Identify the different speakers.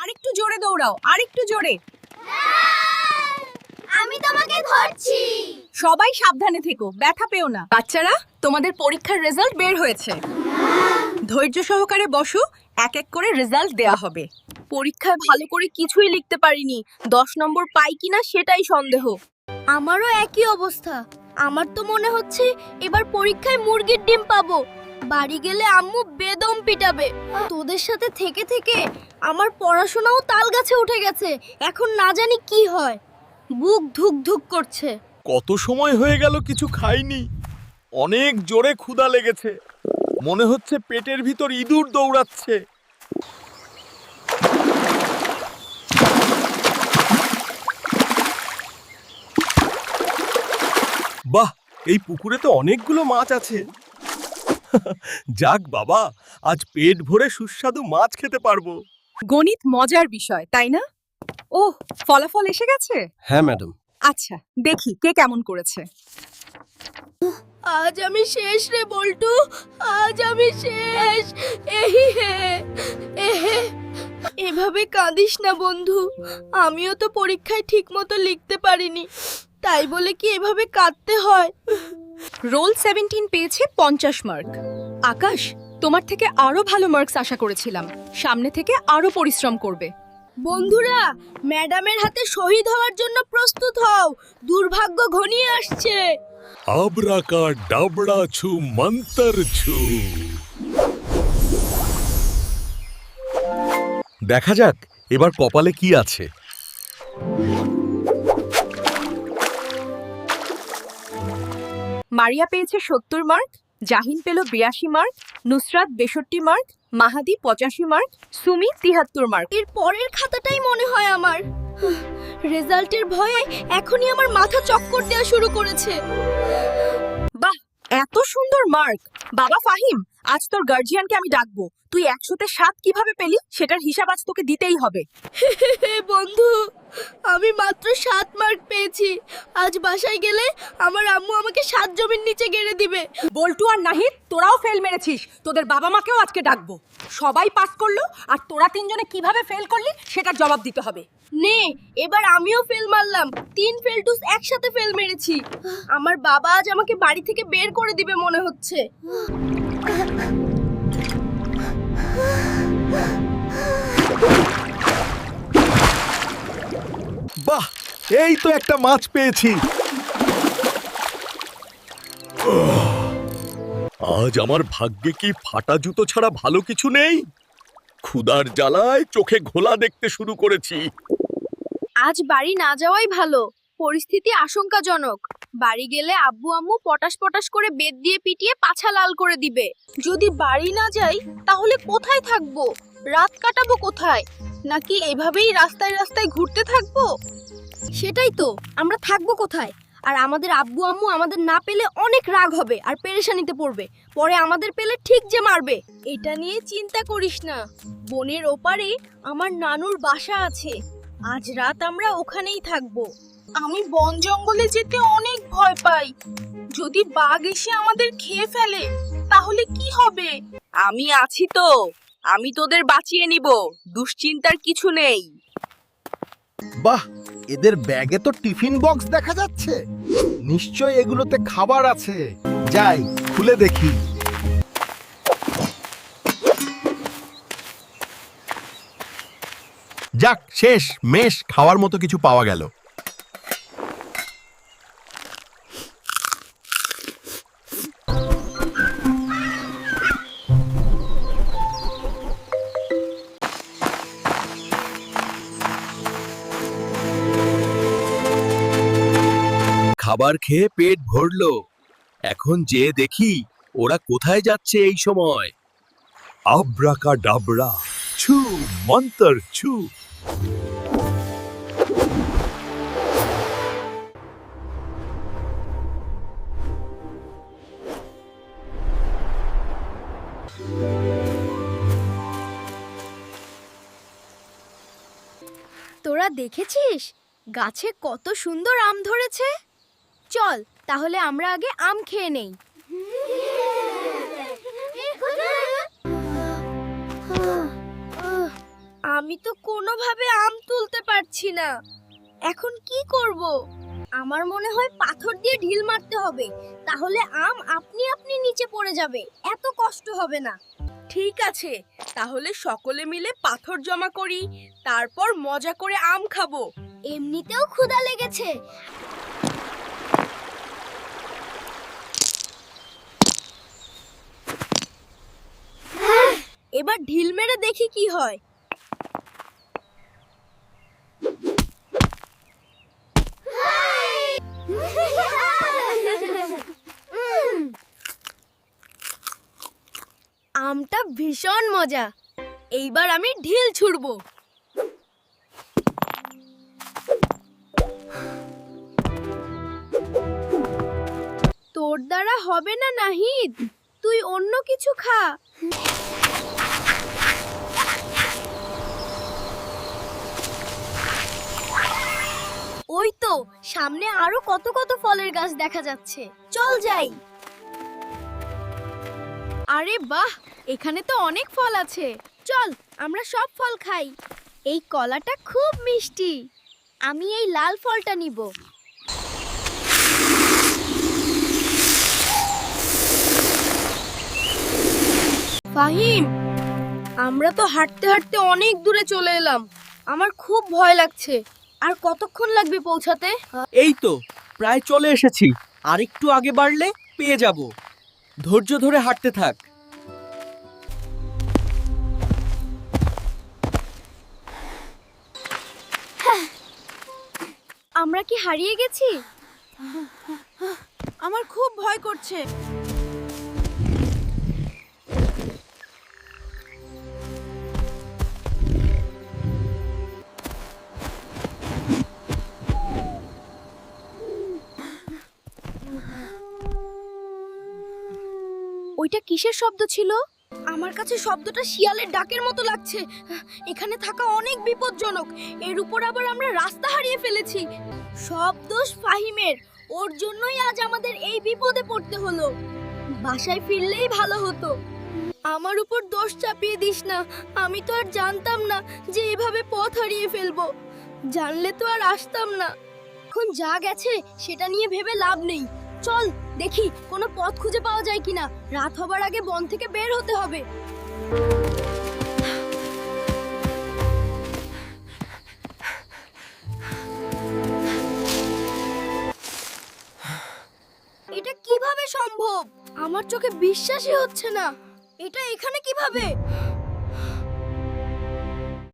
Speaker 1: আরেকটু জোরে দৌড়াও আরেকটু জোরে।
Speaker 2: আমি তোমাকে ধরছি।
Speaker 1: সবাই সাবধানে থেকো ব্যথা পেও না। বাচ্চারা তোমাদের পরীক্ষার রেজাল্ট বের হয়েছে। ধৈর্য সহকারে বসো এক এক করে রেজাল্ট দেয়া হবে। পরীক্ষায় ভালো করে কিছুই লিখতে পারিনি। দশ নম্বর পাই কিনা সেটাই সন্দেহ।
Speaker 2: আমারও একই অবস্থা। আমার তো মনে হচ্ছে এবার পরীক্ষায় মুরগির ডিম পাবো। বাড়ি গেলে আম্মু বেদম পিটাবে। তোদের সাথে থেকে থেকে আমার পড়াশোনাও তাল গাছে উঠে গেছে। এখন না জানি কি হয়। বুক ধুক ধুক করছে।
Speaker 3: কত সময় হয়ে গেল কিছু খাইনি। অনেক জোরে ক্ষুধা লেগেছে। মনে হচ্ছে পেটের ভিতর ইঁদুর দৌড়াচ্ছে। বাহ, এই পুকুরে তো অনেকগুলো মাছ আছে। যাক বাবা আজ পেট ভরে সুস্বাদু মাছ খেতে পারব।
Speaker 1: গণিত মজার বিষয় তাই না? ও ফলাফল এসে গেছে?
Speaker 3: হ্যাঁ ম্যাডাম।
Speaker 1: আচ্ছা দেখি কে কেমন করেছে।
Speaker 2: আজ আমি শেষ রে বল্টু আজ আমি শেষ। এহি হে এহে। এভাবে কাঁদিস না বন্ধু আমিও তো পরীক্ষায় ঠিকমতো লিখতে পারিনি তাই বলে কি এভাবে কাঁদতে হয়?
Speaker 1: রোল সেভেন্টিন পেয়েছে পঞ্চাশ মার্ক আকাশ তোমার থেকে আরও ভালো মার্কস আশা করেছিলাম। সামনে থেকে আরও পরিশ্রম করবে।
Speaker 2: বন্ধুরা ম্যাডামের হাতে শহীদ হওয়ার জন্য প্রস্তুত হও। দুর্ভাগ্য ঘনিয়ে আসছে।
Speaker 3: আবরা কা ডাবড়া ছু মন্তর ছু। দেখা যাক এবার কপালে কি আছে।
Speaker 1: মারিয়া পেয়েছে সত্তর মার্ক জাহিন পেল বিরাশি মার্ক নুসরাত বেষট্টি মার্ক মাহাদি পঁচাশি মার্ক সুমি তিহাত্তর মার্ক।
Speaker 2: এর পরের খাতাটাই মনে হয় আমার। রেজাল্টের ভয়ে এখনই আমার মাথা চক্কর দেওয়া শুরু করেছে।
Speaker 1: বাহ এত সুন্দর মার্ক। বাবা ফাহিম আজ তোর গার্জিয়ানকে আমি ডাকবো। তুই একশোতে সাত কীভাবে পেলি সেটার হিসাব আজ তোকে দিতেই হবে।
Speaker 2: হে বন্ধু আমি মাত্র সাত মার্ক পেয়েছি। আজ বাসায় গেলে আমার আম্মু আমাকে সাত জমির নিচে গেড়ে দিবে।
Speaker 1: বল্টু আর নাহিদ তোরাও ফেল মেরেছিস। তোদের বাবা মাকেও আজকে ডাকবো। সবাই পাস করল আর তোরা তিনজনে কীভাবে ফেল করলি সেটার জবাব দিতে হবে।
Speaker 2: নে এবার আমিও ফেল মারলাম। তিন ফেলটুস একসাথে ফেল মেরেছি। আমার বাবা আজ আমাকে বাড়ি থেকে বের করে দিবে মনে হচ্ছে।
Speaker 3: বাহ, এই তো একটা মাছ পেয়েছি। আজ আমার ভাগ্যে কি ফাটা জুতো ছাড়া ভালো কিছু নেই? ক্ষুদার জ্বালায় চোখে ঘোলা দেখতে শুরু করেছি।
Speaker 2: আজ বাড়ি না যাওয়াই ভালো। পরিস্থিতি আশঙ্কাজনক। বাড়ি গেলে আব্বু আম্মু পটাশ পটাশ করে বেদ দিয়ে পিটিয়ে পাছা লাল করে দিবে। যদি বাড়ি না যাই, তাহলে কোথায় থাকব? রাত কাটাবো কোথায়? নাকি এভাবেই রাস্তায় রাস্তায় ঘুরতে থাকব? সেটাই তো, আমরা থাকব কোথায়? আর আমাদের আব্বু আম্মু আমাদের না পেলে অনেক রাগ হবে আর পেরেশানিতে পড়বে। পরে আমাদের পেলে ঠিক যে মারবে। এটা নিয়ে চিন্তা করিস না। বনের ওপারে আমার নানুর বাসা আছে। আজ রাত আমরা ওখানেই থাকব।
Speaker 1: আমি বন জঙ্গলে যেতে অনেক ভয় পাই। যদি বাঘ এসে আমাদের খেয়ে ফেলে, তাহলে কি হবে? আমি আছি তো। আমি তোদের বাঁচিয়ে নিব। দুশ্চিন্তার কিছু নেই।
Speaker 4: বাহ, এদের ব্যাগে তো টিফিন বক্স দেখা যাচ্ছে। নিশ্চয় এগুলোতে খাবার আছে। যাই, খুলে দেখি। যাক, শেষ মেশ খাওয়ার মতো কিছু পাওয়া গেল।
Speaker 3: খাবার খেয়ে পেট ভরলো। এখন যে দেখি ওরা কোথায় যাচ্ছে এই সময়। আব্রাকা ডাবরা ছু, মন্তর, ছু।
Speaker 2: তোরা দেখেছিস? গাছে কত সুন্দর আম ধরেছে। চল তাহলে আমরা আগে আম খেয়ে নেই। আমি তো কোনোভাবে আম তুলতে পারছি না। এখন কি করব? আমার মনে হয় পাথর দিয়ে ঢিল মারতে হবে তাহলে আম আপনি আপনি নিচে পড়ে যাবে এত কষ্ট হবে না।
Speaker 1: ঠিক আছে তাহলে সকলে মিলে পাথর জমা করি তারপর মজা করে আম খাব।
Speaker 2: এমনিতেও ক্ষুধা লেগেছে। এবার ঢিল মেরে দেখি কি হয়। আমটা ভীষণ মজা। এইবার আমি ঢিল ছুড়বো। তোর দ্বারা হবে না নাহিদ। তুই অন্য কিছু খা ওই তো সামনে আরও কত কত ফলের গাছ দেখা যাচ্ছে। চল যাই। আরে বাহ, এখানে তো অনেক ফল আছে। চল, আমরা সব ফল খাই। এই কলাটা খুব মিষ্টি। আমি এই লাল ফলটা নিব। ফাহিম, আমরা তো হাঁটতে হাঁটতে অনেক দূরে চলে এলাম। আমার খুব ভয় লাগছে। আর কতক্ষণ লাগবে পৌঁছাতে?
Speaker 5: এই তো প্রায় চলে এসেছি। আর একটু আগে বাড়লে পেয়ে যাব। ধৈর্য ধরে হাঁটতে থাক।
Speaker 2: আমরা কি হারিয়ে গেছি?
Speaker 1: আমার খুব ভয় করছে।
Speaker 2: কিসের শব্দ ছিল? আমার কাছে শব্দটা শিয়ালের ডাকের মতো লাগছে। এখানে থাকা অনেক বিপজ্জনক। এর উপর আবার আমরা রাস্তা হারিয়ে ফেলেছি। সব দোষ ফাহিমের। ওর জন্যই আজ আমাদের এই বিপদে পড়তে হলো। বাসায় ফিরলেই ভালো হতো। আমার উপর দোষ চাপিয়ে দিস না। আমি তো আর জানতাম না যে এভাবে পথ হারিয়ে ফেলব। জানলে তো আর আসতাম না। এখন যা গেছে, সেটা নিয়ে ভেবে লাভ নেই। চল, দেখি কোনো পথ খুঁজে পাওয়া যায় কিনা। রাত হবার আগে বন থেকে বের হতে হবে। এটা কীভাবে সম্ভব? আমার চোখে বিশ্বাসই হচ্ছে না। এটা এখানে কীভাবে?